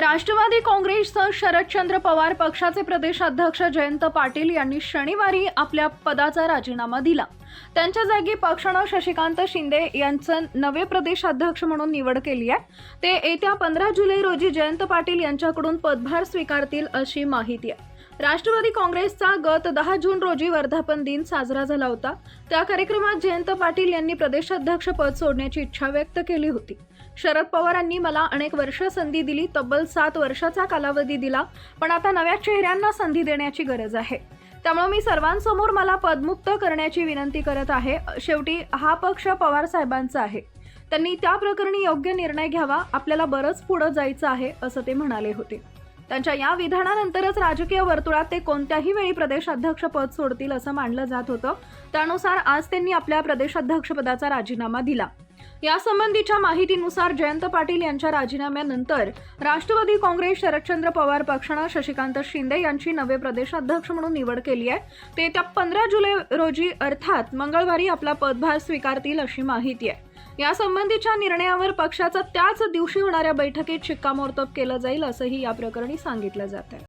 राष्ट्रवादी काँग्रेसचं शरदचंद्र पवार पक्षाचे प्रदेशाध्यक्ष जयंत पाटील यांनी शनिवारी आपल्या पदाचा राजीनामा दिला. त्यांच्या जागी पक्षानं शशिकांत शिंदे यांचं नवे प्रदेशाध्यक्ष म्हणून निवड केली आहे. ते येत्या पंधरा जुलै रोजी जयंत पाटील यांच्याकडून पदभार स्वीकारतील अशी माहिती आहे. राष्ट्रवादी काँग्रेसचा गत दहा जून रोजी वर्धापन दिन साजरा झाला होता. त्या कार्यक्रमात जयंत पाटील यांनी प्रदेशाध्यक्ष पद सोडण्याची इच्छा व्यक्त केली होती. शरद पवारांनी मला अनेक वर्ष संधी दिली तब्बल सात वर्षाचा कालावधी दिला पण आता नव्या चेहऱ्यांना संधी देण्याची गरज आहे. त्यामुळे मी सर्वांसमोर मला पदमुक्त करण्याची विनंती करत आहे. शेवटी हा पक्ष पवार साहेबांचा आहे. त्यांनी त्या प्रकरणी योग्य निर्णय घ्यावा आपल्याला बरंच पुढं जायचं आहे असं ते म्हणाले होते. त्यांच्या या विधानानंतरच राजकीय वर्तुळात ते कोणत्याही वेळी प्रदेशाध्यक्ष पद सोडतील असं मानलं जात होतं. त्यानुसार आज त्यांनी आपल्या प्रदेशाध्यक्षपदाचा राजीनामा दिला. यासंबंधीच्या माहितीनुसार जयंत पाटील यांच्या राजीनाम्यानंतर राष्ट्रवादी काँग्रेस शरदचंद्र पवार पक्षानं शशिकांत शिंदे यांची नवे प्रदेशाध्यक्ष म्हणून निवड केली आहे. ते त्या पंधरा जुलै रोजी अर्थात मंगळवारी आपला पदभार स्वीकारतील अशी माहिती आहे. यासंबंधीच्या निर्णयावर पक्षाचा त्याच दिवशी होणाऱ्या बैठकीत शिक्कामोर्तब केलं जाईल असंही या प्रकरणी सांगितलं जात आहे